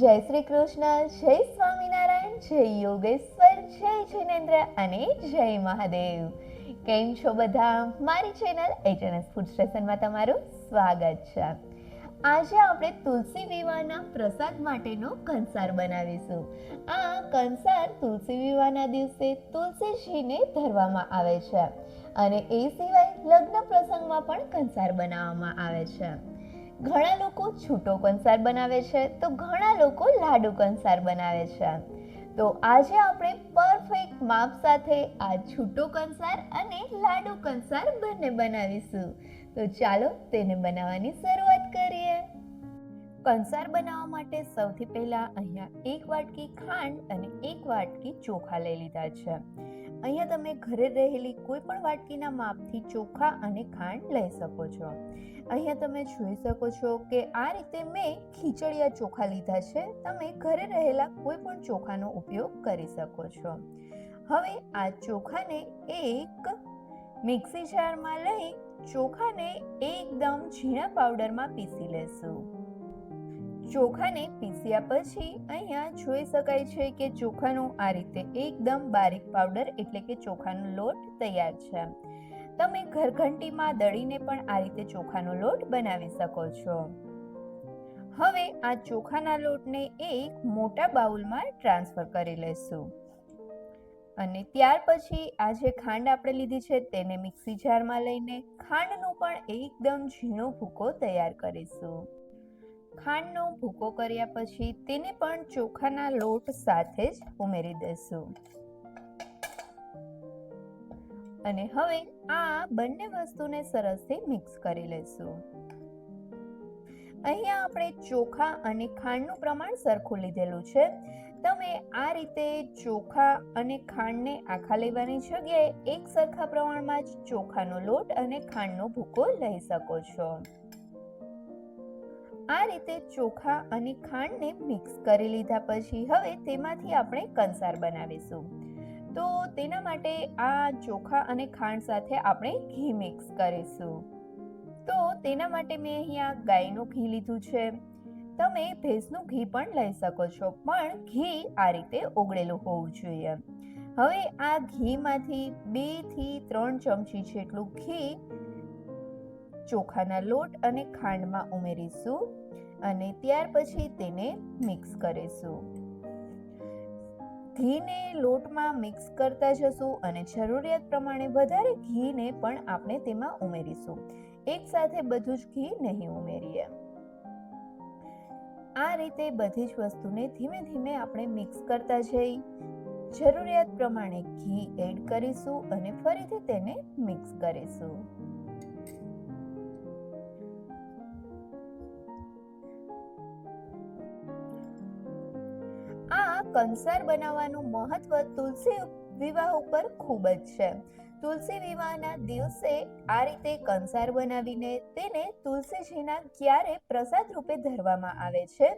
જય શ્રી કૃષ્ણ, જય સ્વામિનારાયણ, જય યોગેશ્વર, જય જિનેન્દ્ર અને જય મહાદેવ. કેમ છો બધા? મારી ચેનલ એચએનએસ ફૂડ સ્ટેશનમાં તમારું સ્વાગત છે. આજે આપણે તુલસી વિવાહના પ્રસાદ માટેનો કંસાર બનાવીશું. આ કંસાર તુલસી વિવાહના દિવસે તુલસીજીને ધરવામાં આવે છે અને એ સિવાય લગ્ન પ્રસંગમાં પણ કંસાર બનાવવામાં આવે છે. ઘણા લોકો છૂટો કંસાર બનાવે છે, તો ઘણા લોકો લાડુ કંસાર બનાવે છે તો આજે આપણે પરફેક્ટ માપ સાથે આ છૂટો કંસાર અને લાડુ કંસાર બંને બનાવીશું. તો ચાલો તેને બનાવવાની શરૂઆત કરીએ. કંસાર બનાવવા માટે સૌથી પહેલા અહીંયા એક વાટકી ખાંડ અને એક વાટકી ચોખા લઈ લીધા છે. અહીંયા તમે ઘરે રહેલી કોઈ પણ વાટકીના માપથી ચોખા અને ખાંડ લઈ શકો છો. અહીંયા તમે જોઈ શકો છો કે આ રીતે મેં ખીચડિયા ચોખા લીધા છે. તમે ઘરે રહેલા કોઈ પણ ચોખાનો ઉપયોગ કરી શકો છો. હવે આ ચોખાને એક મિક્સી જારમાં લઈ ચોખાને એકદમ ઝીણા પાવડરમાં પીસી લેશું. ચોખાને પીસ્યા પછી અહીંયા જોઈ શકાય છે કે ચોખાનો આ રીતે એકદમ બારીક પાવડર એટલે કે ચોખાનો લોટ તૈયાર છે. તમે ઘરઘંટીમાં દળીને પણ આ રીતે ચોખાનો લોટ બનાવી શકો છો. હવે આ ચોખાના લોટને એક મોટા બાઉલમાં ટ્રાન્સફર કરી લેશું અને ત્યાર પછી આ જે ખાંડ આપણે લીધી છે તેને મિક્સી જારમાં લઈને ખાંડનો પણ એકદમ ઝીણો ભૂકો તૈયાર કરીશું. ખાંડનો ભૂકો કર્યા પછી તેને પણ ચોખાના લોટ સાથે જ ઉમેરી દઈશું. અને હવે આ બંને વસ્તુને સરસથી મિક્સ કરી લઈશું. અહીંયા આપણે ચોખા અને ખાંડનું પ્રમાણ સરખું લીધેલું છે. તમે આ રીતે ચોખા અને ખાંડને આખા લેવાની જગ્યાએ એક સરખા પ્રમાણમાં જ ચોખાનો લોટ અને ખાંડનો ભૂકો લઈ શકો છો. આ રીતે ચોખા અને ખાંડને મિક્સ કરી લીધા પછી હવે તેમાંથી આપણે કંસાર બનાવીશું. તો તેના માટે આ ચોખા અને ખાંડ સાથે આપણે ઘી મિક્સ કરીશું. તો તેના માટે મેં અહીંયા ગાયનું ઘી લીધું છે. તમે ભેંસનું ઘી પણ લઈ શકો છો, પણ ઘી આ રીતે ઓગળેલું હોવું જોઈએ. હવે આ ઘીમાંથી બેથી ત્રણ ચમચી જેટલું ઘી ચોખાના લોટ અને ખાંડમાં ઉમેરીશું. અને ત્યાર પછી તેને મિક્સ કરીશું. ઘીને લોટમાં મિક્સ કરતા જશું અને જરૂરિયાત પ્રમાણે વધારે ઘીને પણ આપણે તેમાં ઉમેરીશું. એક સાથે બધું જ ઘી નહીં ઉમેરીએ. આ રીતે બધી જ વસ્તુને ધીમે ધીમે આપણે મિક્સ કરતા જઈ, જરૂરિયાત પ્રમાણે ઘી એડ કરીશું અને ફરીથી તેને મિક્સ કરીશું. કંસાર બનાવવાનું મહત્વ તુલસી વિવાહ ઉપર ખૂબ જ છે. તુલસી વિવાહના દિવસે આ રીતે કંસાર બનાવીને તેને તુલસીજીના ક્યારે પ્રસાદ રૂપે ધરવામાં આવે છે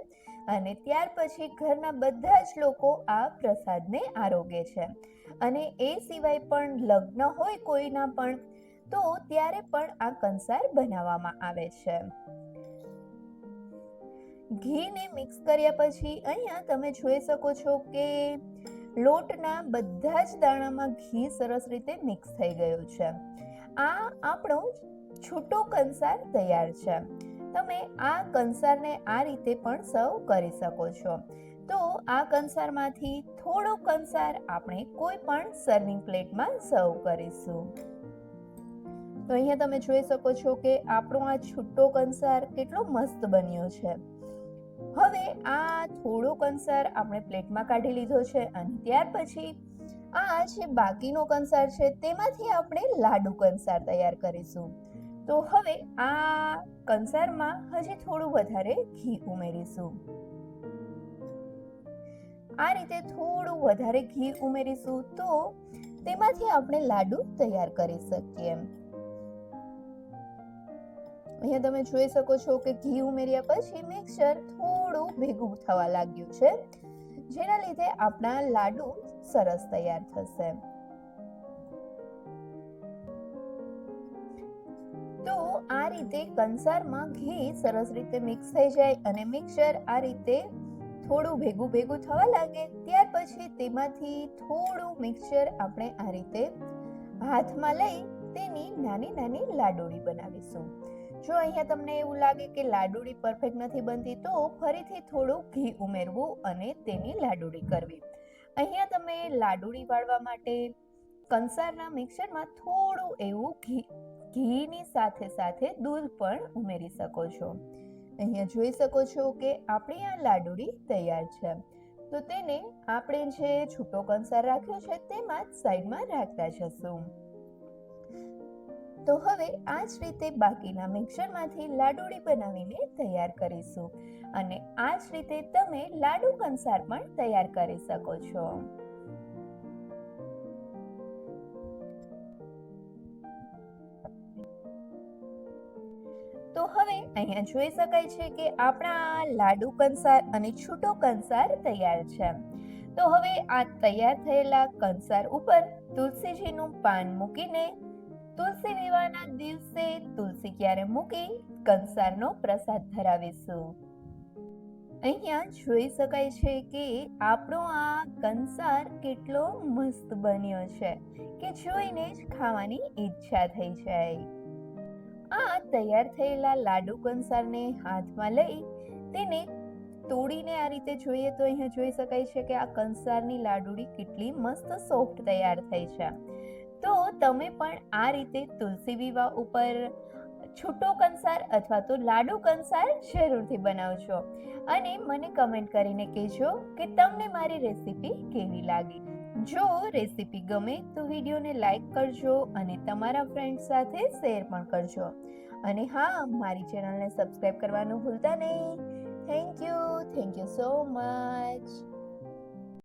અને ત્યાર પછી ઘરના બધા જ લોકો આ પ્રસાદને આરોગે છે. અને એ સિવાય પણ લગ્ન હોય કોઈના પણ, તો ત્યારે પણ આ કંસાર બનાવવામાં આવે છે. ઘીને મિક્સ કર્યા પછી અહીંયા તમે જોઈ શકો છો કે લોટના બધા જ દાણામાં ઘી સરસ રીતે મિક્સ થઈ ગયું છે. આ આપણો છૂટો કંસાર તૈયાર છે. તમે આ કંસારને આ રીતે પણ સર્વ કરી શકો છો. તો આ કંસારમાંથી થોડો કંસાર આપણે કોઈ પણ સર્વિંગ પ્લેટમાં સર્વ કરીશું. તો અહીંયા તમે જોઈ શકો છો કે આપણો આ છૂટો કંસાર કેટલો મસ્ત બન્યો છે. હવે આ થોડો કંસાર આપણે પ્લેટમાં કાઢી લીધો છે અને ત્યાર પછી આ જે બાકીનો કંસાર છે તેમાંથી આપણે લાડુ કંસાર તૈયાર કરીશું. તો હવે આ કંસારમાં હજી થોડું વધારે ઘી ઉમેરીશું. આ રીતે થોડું વધારે ઘી ઉમેરીશું તો તેમાંથી આપણે લાડુ તૈયાર કરી શકીએ. અહીંયા તમે જોઈ શકો છો કે ઘી ઉમેર્યા પછી મિક્સર થોડું ભેગું થવા લાગ્યું છે, જેના લીધે આપણા લાડુ સરસ તૈયાર થશે. તો આ રીતે કંસારમાં ઘી સરસ રીતે મિક્સ થઈ જાય અને મિક્સર આ રીતે થોડું ભેગું ભેગું થવા લાગે, ત્યાર પછી તેમાંથી થોડું મિક્સચર આપણે આ રીતે હાથમાં લઈ તેની નાની નાની લાડોળી બનાવીશું. જો અહીંયા તમને એવું લાગે કે લાડુળી પરફેક્ટ નથી બનતી, તો ફરીથી થોડું ઘી ઉમેરવું અને તેની લાડુળી કરવી. અહીંયા તમે લાડુળી વાળવા માટે કંસારના મિક્સરમાં થોડું એવું ઘી, ઘીની સાથે સાથે દૂધ પણ ઉમેરી શકો છો. અહીંયા જોઈ શકો છો કે આપણી આ લાડુળી તૈયાર છે. તો તેને આપણે જે છૂટો કંસાર રાખ્યો છે, તેમાં જ સાઈડમાં રાખતા જશું. તો હવે આ જ રીતે બાકીના મિક્સરમાંથી લાડુડી બનાવીને તૈયાર કરીશું. અને આ જ રીતે તમે લાડુ કંસાર પણ તૈયાર કરી શકો છો. તો હવે અહીંયા જોઈ શકાય છે કે આપણા લાડુ કંસાર અને છૂટો કંસાર તૈયાર છે. તો હવે આ તૈયાર થયેલા કંસાર ઉપર તુલસીજીનું પાન મૂકીને તુલસી વિવાહના દિવસે તુલસી ક્યારે મૂકી? કંસારનો પ્રસાદ ધરાવીશું. અહીંયા જોઈ શકાય છે કે આપણો આ કંસાર કેટલો મસ્ત બન્યો છે કે જોઈને જ ખાવાની ઈચ્છા થઈ જાય. આ તૈયાર થયેલા લાડુ કંસારને હાથમાં લઈ તેને તોડીને આ રીતે જોઈએ તો અહીંયા જોઈ શકાય છે કે આ કંસારની લાડુડી કેટલી મસ્ત સોફ્ટ તૈયાર થઈ છે. તો તમે પણ આ રીતે તુલસી વિવાહ ઉપર છૂટો કંસાર અથવા તો લાડુ કંસાર જરૂરથી બનાવજો. અને મને કમેન્ટ કરીને કહેજો કે તમને મારી રેસીપી કેવી લાગી. જો રેસીપી ગમે તો વિડીયોને લાઈક કરજો અને તમારા ફ્રેન્ડ સાથે શેર પણ કરજો. અને હા, મારી ચેનલને સબસ્ક્રાઈબ કરવાનું ભૂલતા નહીં. Thank you thank you so much